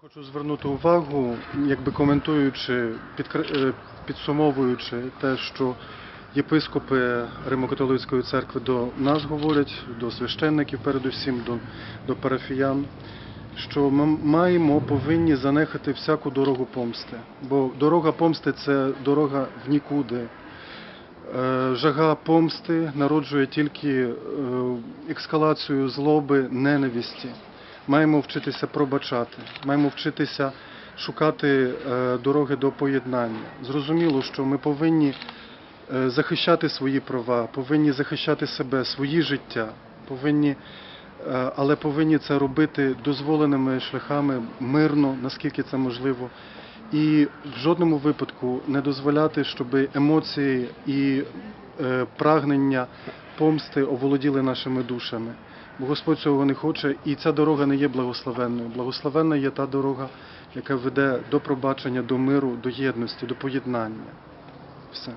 Хочу звернути увагу, якби коментуючи, е, підсумовуючи те, що єпископи Римо-католицької церкви до нас говорять, до священників, передусім до, до парафіян, що ми маємо, повинні занехати всяку дорогу помсти. Бо дорога помсти це дорога в нікуди. Е, Жага помсти народжує тільки ескалацію злоби, ненависті. Маємо вчитися пробачати, маємо вчитися шукати е, дороги до поєднання. Зрозуміло, що ми повинні е, захищати свої права, повинні захищати себе, свої життя, повинні, е, але повинні це робити дозволеними шляхами мирно, наскільки це можливо. І в жодному випадку не дозволяти, щоб емоції і прагнення помсти оволоділи нашими душами. Бо Господь цього не хоче, і ця дорога не є благословенною. Благословенна є та дорога, яка веде до пробачення, до миру, до єдності, до поєднання. Все.